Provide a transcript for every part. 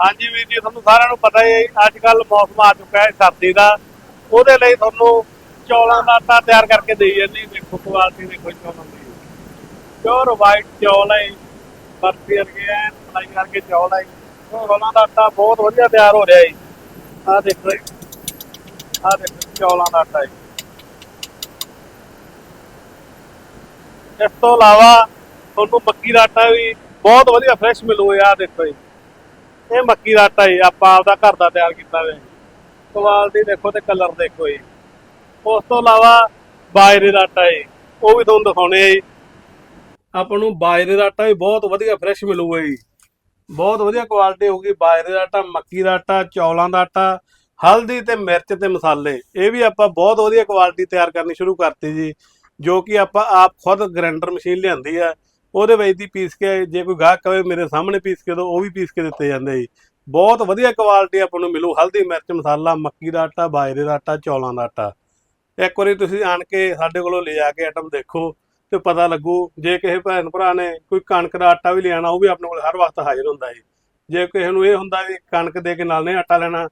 ਹਾਂਜੀ ਵੀਰ ਜੀ, ਤੁਹਾਨੂੰ ਸਾਰਿਆਂ ਨੂੰ ਪਤਾ ਹੀ ਹੈ ਅੱਜ ਕੱਲ ਮੌਸਮ ਆ ਚੁੱਕਾ ਹੈ ਸਰਦੀ ਦਾ। ਉਹਦੇ ਲਈ ਤੁਹਾਨੂੰ ਚੌਲਾਂ ਦਾ ਆਟਾ ਤਿਆਰ ਕਰਕੇ ਦੇਈ ਜਾਂਦੀ ਦੇਖੋ ਕੁਆਲਿਟੀ ਦੇਖੋ ਚੌਲਾਂ ਦੀ। ਪਿਓਰ ਵਾਈਟ ਚੌਲ ਹੈ ਬਰਫੀ ਵਰਗੇ ਐ ਫਰਾਈ ਕਰਕੇ ਚੌਲ ਹੈ ਚੌਲਾਂ ਦਾ ਆਟਾ ਬਹੁਤ ਵਧੀਆ ਤਿਆਰ ਹੋ ਰਿਹਾ ਹੈ ਆਹ ਦੇਖੋ ਆਹ ਦੇਖੋ ਚੌਲਾਂ ਦਾ ਆਟਾ ਹੈ ਇਸ ਤੋਂ ਇਲਾਵਾ ਤੁਹਾਨੂੰ ਮੱਕੀ ਦਾ ਆਟਾ ਵੀ ਬਹੁਤ ਵਧੀਆ ਫਰੈਸ਼ ਮਿਲੂਗਾ, ਆਹ ਦੇਖੋ ਜੀ। ਇਹ ਮੱਕੀ ਦਾ ਆਟਾ ਜੀ, ਆਪਾਂ ਆਪਦਾ ਘਰ ਦਾ ਤਿਆਰ ਕੀਤਾ ਵੇ ਕੁਆਲਿਟੀ ਦੇਖੋ ਤੇ ਕਲਰ ਦੇਖੋ ਜੀ। ਉਸ ਤੋਂ ਇਲਾਵਾ ਬਾਜਰੇ ਦਾ ਆਟਾ ਜੀ, ਉਹ ਵੀ ਤੁਹਾਨੂੰ ਦਿਖਾਉਣੇ ਆ ਜੀ। ਆਪਾਂ ਨੂੰ ਬਾਜਰੇ ਦਾ ਆਟਾ ਵੀ ਬਹੁਤ ਵਧੀਆ ਫਰੈਸ਼ ਮਿਲੂਗਾ ਜੀ। ਬਹੁਤ ਵਧੀਆ ਕੁਆਲਿਟੀ ਹੋਊਗੀ ਬਾਜਰੇ ਦਾ ਆਟਾ, ਮੱਕੀ ਦਾ ਆਟਾ, ਚੌਲਾਂ ਦਾ ਆਟਾ, ਹਲਦੀ ਤੇ ਮਿਰਚ ਤੇ ਮਸਾਲੇ। ਇਹ ਵੀ ਆਪਾਂ ਬਹੁਤ ਵਧੀਆ ਕੁਆਲਿਟੀ ਤਿਆਰ ਕਰਨੀ ਸ਼ੁਰੂ ਕਰਤੀ ਜੀ, ਜੋ ਕਿ ਆਪਾਂ ਆਪ ਖੁਦ ਗ੍ਰੈਂਡਰ ਮਸ਼ੀਨ ਲਿਆਂਦੀ ਆ। ਉਹਦੇ ਵਿੱਚ ਦੀ ਪੀਸ ਕੇ, ਜੇ ਕੋਈ ਗਾਹਕ ਕਵੇ ਮੇਰੇ ਸਾਹਮਣੇ ਪੀਸ ਕੇ ਦੋ, ਉਹ ਵੀ ਪੀਸ ਕੇ ਦਿੱਤੇ ਜਾਂਦੇ ਜੀ। ਬਹੁਤ ਵਧੀਆ ਕੁਆਲਿਟੀ ਆਪਾਂ ਨੂੰ ਮਿਲੂ, ਹਲਦੀ ਮਿਰਚ, ਮਸਾਲਾ, ਮੱਕੀ ਦਾ ਆਟਾ, ਬਾਜਰੇ ਦਾ ਆਟਾ, ਚੌਲਾਂ ਦਾ ਆਟਾ। ਇੱਕ ਵਾਰੀ ਤੁਸੀਂ ਆਣ ਕੇ ਸਾਡੇ ਕੋਲੋਂ ਲਿਜਾ ਕੇ ਆਈਟਮ ਦੇਖੋ ਤੇ ਪਤਾ ਲੱਗੂ, ਜੇ ਕਿਸੇ ਭੈਣ ਭਰਾ ਨੇ ਕੋਈ ਕਣਕ ਦਾ ਆਟਾ ਵੀ ਲਿਆਣਾ ਉਹ ਵੀ ਆਪਣੇ ਕੋਲ ਹਰ ਵਕਤ ਹਾਜ਼ਰ ਹੁੰਦਾ ਜੀ। ਜੇ ਕਿਸੇ ਨੂੰ ਇਹ ਹੁੰਦਾ ਵੀ ਕਣਕ ਦੇ ਕੇ ਨਾਲ ਨੇ ਆਟਾ ਲੈਣਾ,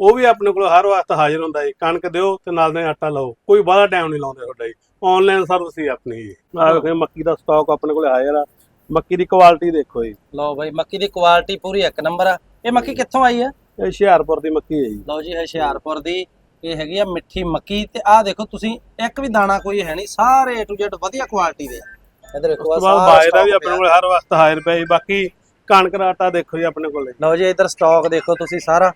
ਉਹ ਵੀ ਆਪਣੇ ਕੋਲ ਹਰ ਵਕਤ ਹਾਜ਼ਰ ਹੁੰਦਾ ਜੀ। ਕਣਕ ਦਿਓ ਤੇ ਨਾਲ ਦੇ ਆਟਾ ਲਓ, ਕੋਈ ਬਾਹਲਾ ਟਾਈਮ ਨਹੀਂ ਲਾਉਂਦੇ ਤੁਹਾਡਾ ਜੀ। ਆਨਲਾਈਨ ਸਰਵਿਸ ਹੀ ਆਪਣੀ ਜੀ। ਆਹ ਵੇਖੋ ਮੱਕੀ ਦਾ ਸਟਾਕ ਆਪਣੇ ਕੋਲ ਹਾਜ਼ਰ ਆ ਮੱਕੀ ਦੀ ਕੁਆਲਿਟੀ ਦੇਖੋ ਜੀ। ਲਓ ਬਾਈ ਮੱਕੀ ਦੀ ਕੁਆਲਿਟੀ ਪੂਰੀ ਇੱਕ ਨੰਬਰ ਆ। ਇਹ ਮੱਕੀ ਕਿੱਥੋਂ ਆਈ ਆ? ਇਹ ਹੁਸ਼ਿਆਰਪੁਰ ਦੀ ਮੱਕੀ ਹੈ ਜੀ। ਲਓ ਜੀ ਹੁਸ਼ਿਆਰਪੁਰ ਦੀ। ਇਹ ਹੈਗੀ ਆ ਮਿੱਠੀ ਮੱਕੀ। ਤੇ ਆਹ ਦੇਖੋ ਤੁਸੀਂ ਇੱਕ ਵੀ ਦਾਣਾ ਕੋਈ ਹੈ ਨਹੀਂ। ਸਾਰੇ A to Z ਵਧੀਆ ਕੁਆਲਿਟੀ ਦੇ ਆ। ਇਧਰ ਦੇਖੋ ਉਸ ਤੋਂ ਬਾਅਦ ਸਾਰਾ ਬਾਜਰਾ ਵੀ ਆਪਣੇ। ਕੋਲ ਹਰ ਵਕਤ ਹਾਜ਼ਰ ਪਿਆ ਜੀ। ਬਾਕੀ ਕਣਕ ਦਾ ਆਟਾ ਦੇਖੋ ਜੀ ਆਪਣੇ ਕੋਲੇ। ਲਓ ਜੀ ਇਧਰ ਸਟਾਕ ਦੇਖੋ ਤੁਸੀਂ ਸਾਰਾ।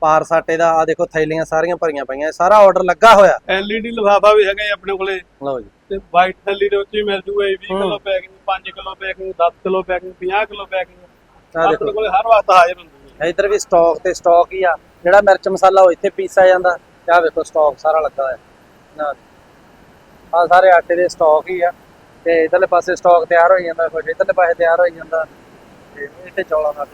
ਪਾਰ ਸਾਟੇ ਦਾ ਆ ਦੇਖੋ ਥੈਲੀਆਂ ਸਾਰੀਆਂ ਭਰੀਆਂ ਪਈਆਂ ਸਾਰਾ ਆਰਡਰ ਲੱਗਾ ਹੋਇਆ। ਐਲਈਡੀ ਲਿਫਾਫਾ ਵੀ ਹੈਗਾ ਜੀ ਆਪਣੇ ਕੋਲੇ। ਲਓ ਜੀ। ਤੇ ਵਾਈਟ ਥੈਲੀ ਦੇ ਉੱਤੇ ਹੀ ਮਿਲ ਜੂਗਾ ਜੀ 20 ਹੂੰ। Kilo packing 5 kilo packing 10 kilo packing 50 kilo packing ਆਪਣੇ ਦੇਖੋ। ਕੋਲੇ ਹਰ ਵਕਤ ਹਾਜ਼ਰ ਹੁੰਦੀ ਹੈ। ਇਧਰ ਵੀ ਸਟਾਕ ਤੇ ਸਟਾਕ ਹੀ ਆ। ਜਿਹੜਾ ਮਿਰਚ ਮਸਾਲਾ ਉਹ ਇੱਥੇ ਪੀਸਿਆ ਜਾਂਦਾ। ਆਹ ਵੇਖੋ ਸਟਾਕ ਸਾਰਾ ਲੱਗਾ ਹੋਇਆ। ਨਾ ਆ ਸਾਰੇ ਆਟੇ ਦੇ ਸਟਾਕ ਹੀ ਆ। ਤੇ ਇਧਰਲੇ ਪਾਸੇ ਸਟਾਕ ਤਿਆਰ ਹੋਈ ਜਾਂਦਾ ਕੁਝ ਇਧਰਲੇ ਪਾਸੇ ਤਿਆਰ ਹੋਈ ਜਾਂਦਾ। ਤੇ ਇੱਥੇ ਚੌਲਾਂ ਦਾ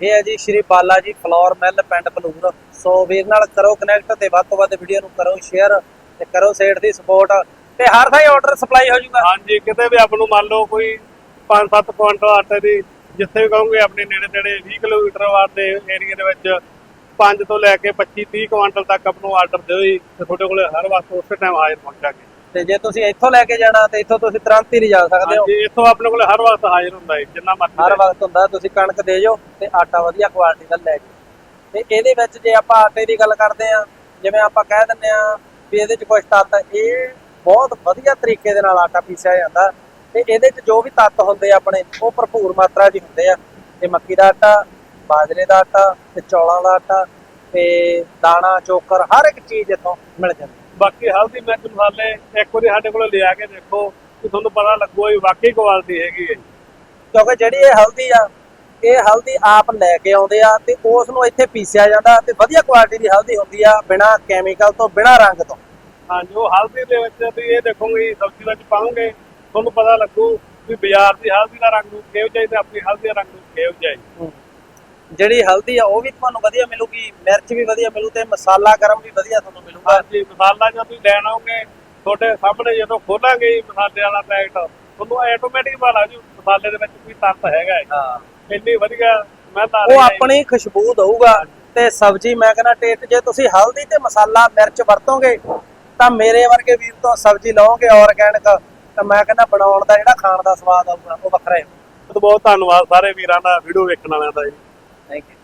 ਇਹ ਹੈ ਜੀ ਸ਼੍ਰੀ ਬਾਲਾ ਜੀ ਫਲੋਰ ਮਿਲ ਪਿੰਡ ਬਲੂਰ। ਸੋ ਵੀਰ ਨਾਲ ਕਰੋ ਕਨੈਕਟ ਤੇ ਵੱਧ ਤੋਂ ਵੱਧ ਵੀਡੀਓ ਨੂੰ ਕਰੋ ਸ਼ੇਅਰ ਤੇ ਕਰੋ ਸੇਠ ਦੀ ਸਪੋਰਟ ਤੇ ਹਰ ਥਾਂ ਆਰਡਰ ਸਪਲਾਈ ਹੋ ਜਾਊਗਾ ਹਾਂਜੀ, ਕਿਤੇ ਵੀ ਆਪ ਨੂੰ ਮੰਨ ਲਓ ਕੋਈ 5-7 ਕੁਇੰਟਲ ਆਟੇ ਦੀ, ਜਿੱਥੇ ਵੀ ਕਹੋਗੇ ਆਪਣੇ ਨੇੜੇ ਤੇੜੇ 20 ਕਿਲੋਮੀਟਰ ਵਾਰ ਦੇ ਏਰੀਆ ਦੇ ਵਿੱਚ 5 ਤੋਂ ਲੈ ਕੇ 25-30 ਕੁਇੰਟਲ ਤੱਕ ਆਪ ਨੂੰ ਆਰਡਰ ਦਿਓ ਜੀ ਤੇ ਤੁਹਾਡੇ ਕੋਲ ਹਰ ਵਕਤ ਉਸੇ ਟਾਈਮ ਹਾਜ਼ਰ ਪਹੁੰਚਾਂਗੇ। ਤੇ ਜੇ ਤੁਸੀਂ ਇੱਥੋਂ ਲੈ ਕੇ ਜਾਣਾ ਤੇ ਇੱਥੋਂ ਤੁਸੀਂ ਤੁਰੰਤ ਹੀ ਲਿਜਾ ਸਕਦੇ ਹੋ। ਹਾਂਜੀ ਇੱਥੋਂ ਆਪਣੇ ਕੋਲੇ ਹਰ ਵਕਤ ਹਾਜ਼ਰ ਹੁੰਦਾ ਹੈ ਜਿੰਨਾ ਮਰਜ਼ੀ ਹਰ ਵਕਤ ਹੁੰਦਾ ਤੁਸੀਂ ਕਣਕ ਦੇ ਜਾਓ ਤੇ ਆਟਾ ਵਧੀਆ ਕੁਆਲਿਟੀ ਦਾ ਲੈ ਜਾਓ। ਤੇ ਇਹਦੇ ਵਿੱਚ ਜੇ ਆਪਾਂ ਆਟੇ ਦੀ ਗੱਲ ਕਰਦੇ ਆ ਜਿਵੇਂ ਆਪਾਂ ਕਹਿ ਦਿੰਦੇ ਆ ਵੀ ਇਹਦੇ ਚ ਕੁਝ ਤੱਤ ਇਹ ਬਹੁਤ ਵਧੀਆ ਤਰੀਕੇ ਦੇ ਨਾਲ ਆਟਾ ਪੀਸਿਆ ਜਾਂਦਾ। ਤੇ ਇਹਦੇ ਚ ਜੋ ਵੀ ਤੱਤ ਹੁੰਦੇ ਆ ਆਪਣੇ ਉਹ ਭਰਪੂਰ ਮਾਤਰਾ 'ਚ ਹੁੰਦੇ ਆ। ਤੇ ਮੱਕੀ ਦਾ ਆਟਾ ਬਾਜਰੇ ਦਾ ਆਟਾ ਤੇ ਚੌਲਾਂ ਦਾ ਆਟਾ ਤੇ ਦਾਣਾ ਚੋਕਰ ਹਰ ਇੱਕ ਚੀਜ਼ ਇੱਥੋਂ ਮਿਲ ਜਾਂਦੀ ਬਾਕੀ ਹਲਦੀ ਮਿਰਚ ਮਸਾਲੇ ਇੱਕ ਵਾਰੀ ਸਾਡੇ ਕੋਲ ਲਿਆ ਕੇ ਦੇਖੋ ਕਿ ਤੁਹਾਨੂੰ ਪਤਾ ਲੱਗੂਗਾ ਵੀ ਵਾਕਈ ਕੁਆਲਿਟੀ ਹੈਗੀ ਹੈ। ਕਿਉਂਕਿ ਜਿਹੜੀ ਇਹ ਹਲਦੀ ਆ ਇਹ ਹਲਦੀ ਆਪ ਲੈ ਕੇ ਆਉਂਦੇ ਆ ਤੇ ਉਸ ਨੂੰ ਇੱਥੇ ਪੀਸਿਆ ਜਾਂਦਾ ਤੇ ਵਧੀਆ ਕੁਆਲਿਟੀ ਦੀ ਹਲਦੀ ਹੁੰਦੀ ਆ ਬਿਨਾ ਕੈਮੀਕਲ ਤੋਂ ਬਿਨਾ ਰੰਗ ਤੋਂ। ਹਾਂਜੀ ਉਹ ਹਲਦੀ ਦੇ ਵਿੱਚ ਤੁਸੀਂ ਇਹ ਦੇਖੋਗੇ ਸਬਜ਼ੀ ਵਿੱਚ ਪਾਉਂਗੇ ਤੁਹਾਨੂੰ ਪਤਾ ਲੱਗੂ ਵੀ ਬਾਜ਼ਾਰ ਦੀ ਹਲਦੀ ਦਾ ਰੰਗ ਕਿਹੋ ਜਿਹਾ ਤੇ ਆਪਣੀ ਹਲਦੀ ਦਾ ਰੰਗ ਕਿਹੋ ਜਿਹਾ ਜਿਹੜੀ ਹਲਦੀ ਆ ਉਹ ਵੀ ਤੁਹਾਨੂੰ ਵਧੀਆ ਮਿਲੂਗੀ ਮਿਰਚ ਵੀ ਵਧੀਆ ਮਿਲੂ ਤੇ ਮਸਾਲਾ ਗਰਮ ਵੀ ਵਧੀਆ ਤੁਹਾਨੂੰ ਮਿਲੂਗਾ। ਹਾਂਜੀ ਮਸਾਲਾ ਜਦੋਂ ਤੁਸੀਂ ਲੈਣ ਆਓਗੇ ਤੁਹਾਡੇ ਸਾਹਮਣੇ ਜਦੋਂ ਖੋਲਾਂਗੇ ਜੀ ਮਸਾਲੇ ਵਾਲਾ ਪੈਕਟ ਤੁਹਾਨੂੰ ਆਟੋਮੈਟਿਕ ਪਤਾ ਲੱਗ ਜੂ ਮਸਾਲੇ ਦੇ ਵਿੱਚ ਕੋਈ ਤੱਤ ਹੈਗਾ ਹੈ ਹਾਂ। ਇੰਨੀ ਵਧੀਆ ਮੈਂ ਤਾਂ ਉਹ ਆਪਣੀ ਖੁਸ਼ਬੂ ਦਊਗਾ ਤੇ ਸਬਜ਼ੀ ਮੈਂ ਕਹਿੰਦਾ ਟੇਸਟ ਜੇ ਤੁਸੀਂ ਹਲਦੀ ਤੇ ਮਸਾਲਾ ਮਿਰਚ ਵਰਤੋਗੇ ਤਾਂ ਮੇਰੇ ਵਰਗੇ ਵੀਰ ਤੋਂ ਸਬਜ਼ੀ ਲਓਗੇ ਆਰਗੈਨਿਕ ਤਾਂ ਮੈਂ ਕਹਿੰਦਾ ਬਣਾਉਣ ਦਾ ਜਿਹੜਾ ਖਾਣ ਦਾ ਸਵਾਦ ਆਊਗਾ ਉਹ ਵੱਖਰਾ ਹੈ ਬਹੁਤ ਬਹੁਤ ਧੰਨਵਾਦ ਸਾਰੇ ਵੀਰਾਂ ਦਾ ਵੀਡੀਓ ਵੇਖਣ ਵਾਲਿਆਂ ਦਾ ਜੀ। Thank you.